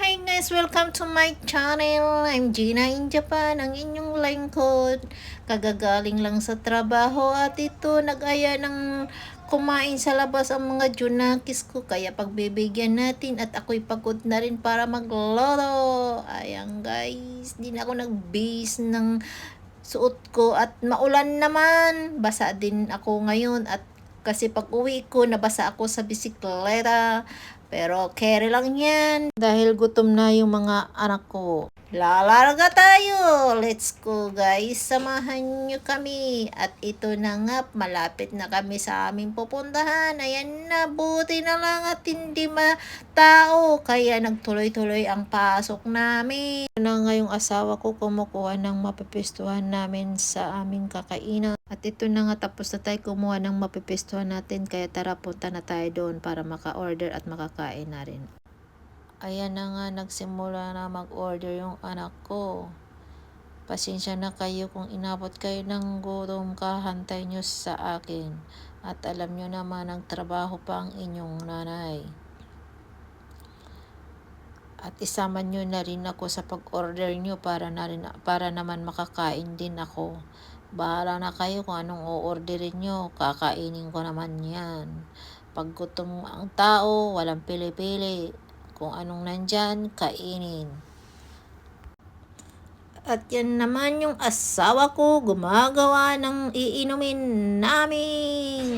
Hi guys! Welcome to my channel. I'm Gina in Japan, ang inyong lingkod. Kagagaling lang sa trabaho at ito nag-aya ng kumain sa labas ang mga junakis ko. Kaya pagbibigyan natin at ako'y pagod na rin para magloto. Ayan guys, di na ako nag-base ng suot ko at maulan naman. Basa din ako ngayon at kasi pag uwi ko, nabasa ako sa bisikleta. Pero carry lang yan. Dahil gutom na yung mga anak ko. Lalarga tayo! Let's go guys! Samahan nyo kami. At ito na nga, malapit na kami sa aming pupuntahan. Ayan na, buti na lang at hindi matao. Kaya nagtuloy-tuloy ang pasok namin. Ito na nga yung asawa ko kumukuha ng mapipistuhan namin sa aming kakainan. At ito na nga tapos na tayo kumuha ng mapipistuhan natin. Kaya tara punta na tayo doon para maka-order at makakain na rin. Ayan na nga, nagsimula na mag-order yung anak ko. Pasensya na kayo kung inabot kayo ng gutom kahantay nyo sa akin. At alam nyo naman, nagtrabaho pa ang inyong nanay. At isama nyo na rin ako sa pag-order nyo para, na rin, para naman makakain din ako. Bahala na kayo kung anong o-orderin nyo. Kakainin ko naman yan. Pag gutom ang tao, walang pili-pili. Kung anong nandyan, kainin. At yan naman yung asawa ko gumagawa ng iinumin namin.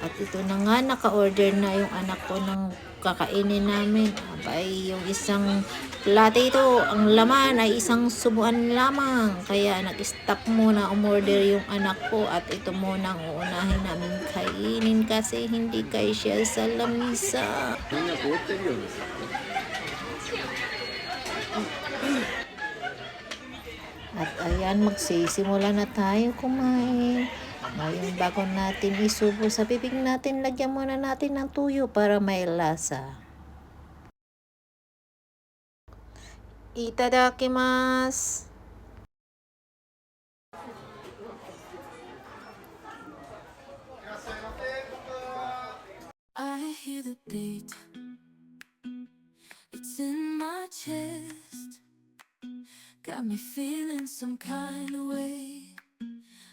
At ito na nga, naka-order na yung anak ko ng kakainin namin. Abay, yung isang latte ito, ang laman ay isang subuan lamang. Kaya nag-stop muna umorder yung anak ko at ito muna ang uunahin namin kainin kasi hindi kay siya sa lamisa. At ayan, magsisimula na tayo kumain. Ngayon, bago natin isubo sa bibig natin, lagyan muna natin ng tuyo para may lasa. Itadakimasu! I hear the beat. It's in my chest. Got me feeling some kind of way.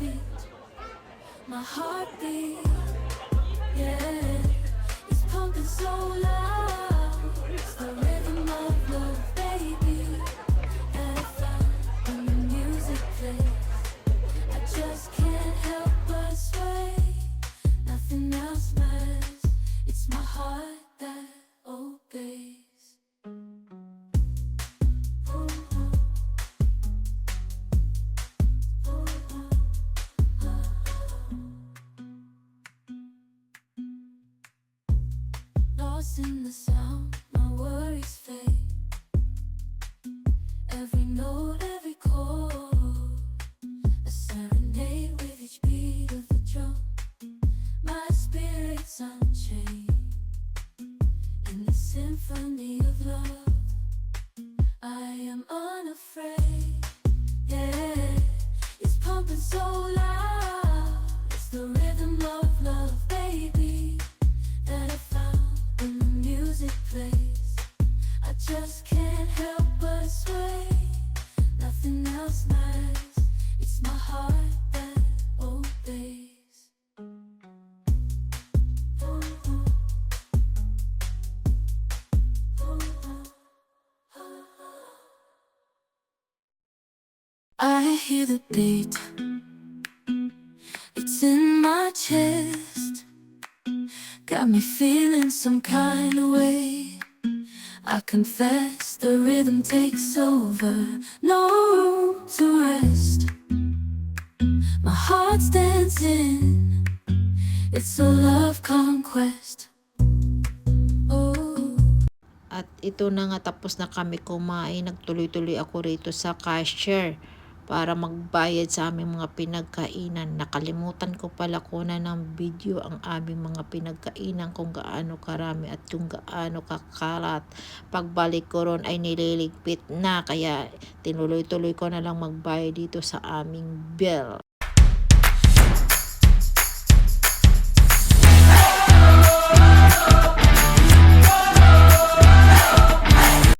feet. My heartbeat, yeah, it's pumping so loud. In the sound, my worries fade. Every note, every chord. Serenade with each beat of the drum. My spirit's unchained in the symphony of love. Just can't help but sway. Nothing else matters. It's my heart that obeys. I hear the beat. It's in my chest. Got me feeling some kind of way. I confess the rhythm takes over. No room to rest. My heart's dancing. It's a love conquest. Oh, ito na nga tapos na kami kumain. Nagtuloy-tuloy ako rito sa cashier para magbayad sa aming mga pinagkainan. Nakalimutan ko pala kunan ng video ang aming mga pinagkainan kung gaano karami at kung gaano kakalat. Pagbalik ko ron ay nililigpit na kaya tinuloy-tuloy ko na lang magbayad dito sa aming bill.